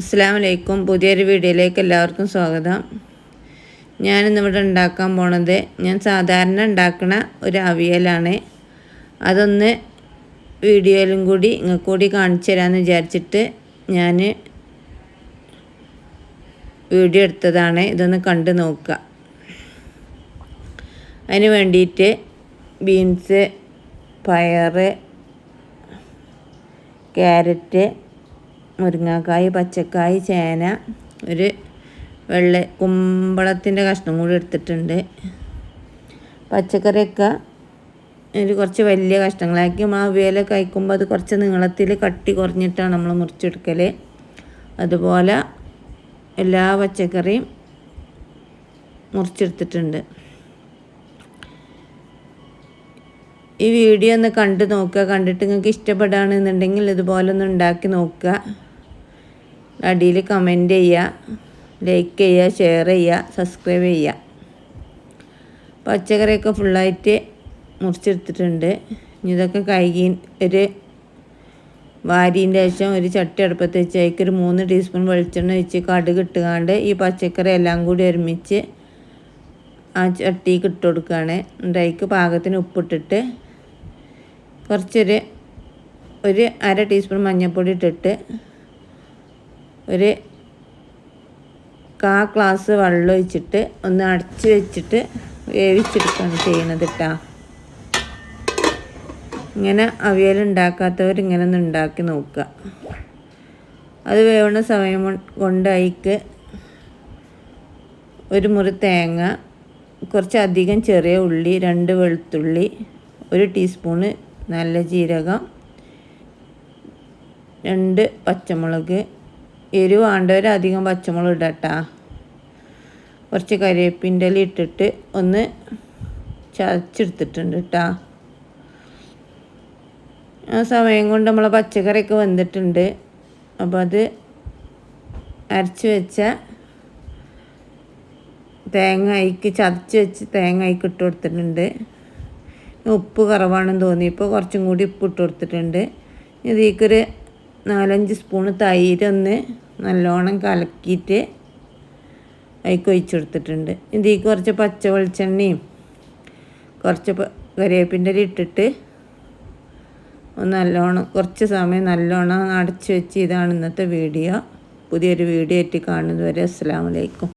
അസ്സാം വലൈക്കും പുതിയൊരു വീഡിയോയിലേക്ക് എല്ലാവർക്കും സ്വാഗതം. ഞാനിന്നിവിടെ ഉണ്ടാക്കാൻ പോണത് ഞാൻ സാധാരണ ഉണ്ടാക്കുന്ന ഒരു അവിയലാണ്. അതൊന്ന് വീഡിയോയിലും കൂടി നിങ്ങൾക്ക് കൂടി കാണിച്ചു തരാമെന്ന് വിചാരിച്ചിട്ട് ഞാൻ വീഡിയോ എടുത്തതാണ്. ഇതൊന്ന് കണ്ടു നോക്കുക. അതിന് വേണ്ടിയിട്ട് ബീൻസ് പയർ ക്യാരറ്റ് മുരിങ്ങാക്കായ് പച്ചക്കായ് ചേന ഒരു വെള്ള കുമ്പളത്തിന്റെ കഷ്ണം കൂടി എടുത്തിട്ടുണ്ട്. പച്ചക്കറിയൊക്കെ ഒരു കുറച്ച് വലിയ കഷ്ണങ്ങളാക്കി നമ്മൾ കഴിക്കുമ്പോൾ അത് കുറച്ച് നീളത്തിൽ കട്ടി കുറഞ്ഞിട്ടാണ് നമ്മൾ മുറിച്ചെടുക്കൽ അതുപോലെ എല്ലാ പച്ചക്കറിയും മുറിച്ചെടുത്തിട്ടുണ്ട്. ഈ വീഡിയോ ഒന്ന് കണ്ടു നോക്കുക. കണ്ടിട്ട് നിങ്ങൾക്ക് ഇഷ്ടപ്പെടുകയാണെന്നുണ്ടെങ്കിൽ ഇതുപോലെ ഒന്ന് ഉണ്ടാക്കി നോക്കുക. അടിയിൽ കമന്റ് ചെയ്യുക ലൈക്ക് ചെയ്യുക ഷെയർ ചെയ്യുക സബ്സ്ക്രൈബ് ചെയ്യുക. പച്ചക്കറിയൊക്കെ ഫുള്ളായിട്ട് മുറിച്ചെടുത്തിട്ടുണ്ട്. ഇനി ഇതൊക്കെ കഴുകി ഒരു വാരീന്റെ ശേഷം ഒരു ചട്ടി അടുപ്പത്ത് വെച്ച് അതിലേക്ക് ഒരു മൂന്ന് ടീസ്പൂൺ വെളിച്ചെണ്ണ വെച്ച് കടുക് ഇട്ടുകാണ്ട് ഈ പച്ചക്കറി എല്ലാം കൂടി ഒരുമിച്ച് ആ ചട്ടിക്ക് ഇട്ട് കൊടുക്കുകയാണ്. അതിലേക്ക് പാകത്തിന് ഉപ്പിട്ടിട്ട് കുറച്ചൊരു ഒരു അര ടീസ്പൂൺ മഞ്ഞൾപ്പൊടി ഇട്ടിട്ട് ഒരു കാ ഗ്ലാസ് വെള്ളം ഒഴിച്ചിട്ട് ഒന്ന് അടച്ച് വെച്ചിട്ട് വേവിച്ചെടുക്കുകയാണ് ചെയ്യണത് കേട്ടോ ഇങ്ങനെ അവിയൽ ഉണ്ടാക്കാത്തവർ ഇങ്ങനെ ഒന്ന് ഉണ്ടാക്കി നോക്കുക. അത് വേവുന്ന സമയം കൊണ്ട് അയിക്ക് ഒരു മുറി തേങ്ങ കുറച്ചധികം ചെറിയ ഉള്ളി രണ്ട് വെളുത്തുള്ളി ഒരു ടീസ്പൂണ് നല്ല ജീരകം രണ്ട് പച്ചമുളക് എരിവ് വേണ്ടവർ അധികം പച്ചമുളക് ഇടട്ടാ. കുറച്ച് കരിവേപ്പിന്റെ ഇല ഇട്ടിട്ട് ഒന്ന് ചതച്ചെടുത്തിട്ടുണ്ട് കേട്ടോ ആ സമയം കൊണ്ട് നമ്മളെ പച്ചക്കറിയൊക്കെ വന്നിട്ടുണ്ട് അപ്പോൾ അത് അരച്ച് വെച്ച തേങ്ങയ്ക്ക് ചതച്ച് വെച്ച് തേങ്ങയ്ക്ക് ഇട്ട് കൊടുത്തിട്ടുണ്ട്. ഉപ്പ് കുറവാണെന്ന് തോന്നി. ഇപ്പോൾ കുറച്ചും കൂടി ഉപ്പ് ഇട്ട് കൊടുത്തിട്ടുണ്ട്. ഇതിലേക്കൊരു നാലഞ്ച് സ്പൂണ് തൈരൊന്ന് നല്ലോണം കലക്കിയിട്ട് അതിക്ക് ഒഴിച്ചു കൊടുത്തിട്ടുണ്ട്. ഇതിൽ കുറച്ച് പച്ച വെളിച്ചെണ്ണയും കുറച്ച് കറിവേപ്പിന്റെ ഇട്ടിട്ട് ഒന്ന് നല്ലോണം കുറച്ച് സമയം നല്ലോണം അടച്ചു വെച്ച് ഇതാണ് ഇന്നത്തെ വീഡിയോ. പുതിയൊരു വീഡിയോ ആയിട്ട് കാണുന്നതുവരെ അസ്സാം വലൈക്കും